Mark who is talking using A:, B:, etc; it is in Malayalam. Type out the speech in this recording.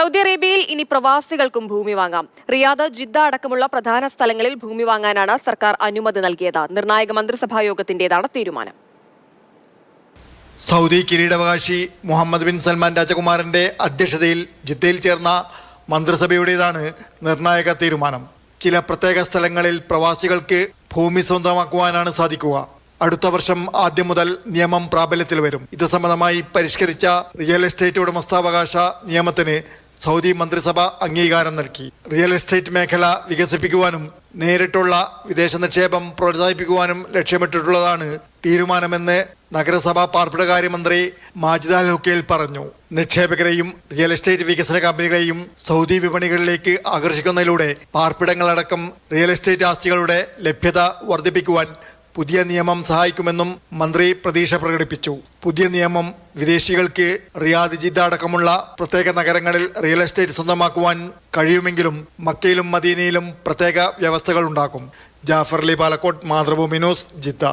A: സൗദി അറേബ്യയിൽ ഇനി പ്രവാസികൾക്കും ഭൂമി വാങ്ങാം. റിയാദ് ജിദ്ദ അടക്കമുള്ള പ്രധാന സ്ഥലങ്ങളിൽ ഭൂമി വാങ്ങാനാണ് സർക്കാർ അനുമതി നൽകിയത്. നിർണായക മന്ത്രിസഭാ യോഗത്തിന്റേതാണ് തീരുമാനം.
B: സൗദി കിരീടാവകാശി മുഹമ്മദ് ബിൻ സൽമാൻ രാജകുമാറിന്റെ അധ്യക്ഷതയിൽ ജിദ്ദയിൽ ചേർന്ന മന്ത്രിസഭയുടേതാണ് നിർണായക തീരുമാനം. ചില പ്രത്യേക സ്ഥലങ്ങളിൽ പ്രവാസികൾക്ക് ഭൂമി സ്വന്തമാക്കുവാനാണ് സാധിക്കുക. അടുത്ത വർഷം ആദ്യം മുതൽ നിയമം പ്രാബല്യത്തിൽ വരും. ഇത് സംബന്ധമായി പരിഷ്കരിച്ച റിയൽ എസ്റ്റേറ്റ് ഉടമസ്ഥാവകാശ നിയമത്തിന് സൗദി മന്ത്രിസഭ അംഗീകാരം നൽകി. റിയൽ എസ്റ്റേറ്റ് മേഖല വികസിപ്പിക്കുവാനും നേരിട്ടുള്ള വിദേശ നിക്ഷേപം പ്രോത്സാഹിപ്പിക്കുവാനും ലക്ഷ്യമിട്ടിട്ടുള്ളതാണ് തീരുമാനമെന്ന് നഗരസഭാ പാർപ്പിടകാര്യമന്ത്രി മാജിദ് അൽ ഹുക്കയിൽ പറഞ്ഞു. നിക്ഷേപകരെയും റിയൽ എസ്റ്റേറ്റ് വികസന കമ്പനികളെയും സൗദി വിപണികളിലേക്ക് ആകർഷിക്കുന്നതിലൂടെ പാർപ്പിടങ്ങളടക്കം റിയൽ എസ്റ്റേറ്റ് ആസ്തികളുടെ ലഭ്യത വർദ്ധിപ്പിക്കുവാൻ പുതിയ നിയമം സഹായിക്കുമെന്നും മന്ത്രി പ്രതീക്ഷ പ്രകടിപ്പിച്ചു. പുതിയ നിയമം വിദേശികൾക്ക് റിയാദ് ജിദ്ദ അടക്കമുള്ള പ്രത്യേക നഗരങ്ങളിൽ റിയൽ എസ്റ്റേറ്റ് സ്വന്തമാക്കുവാൻ കഴിയുമെങ്കിലും മക്കയിലും മദീനയിലും പ്രത്യേക വ്യവസ്ഥകൾ ഉണ്ടാക്കും ജാഫർ അലി പാലക്കോട്ട് മാതൃഭൂമി ന്യൂസ് ജിദ്ദ.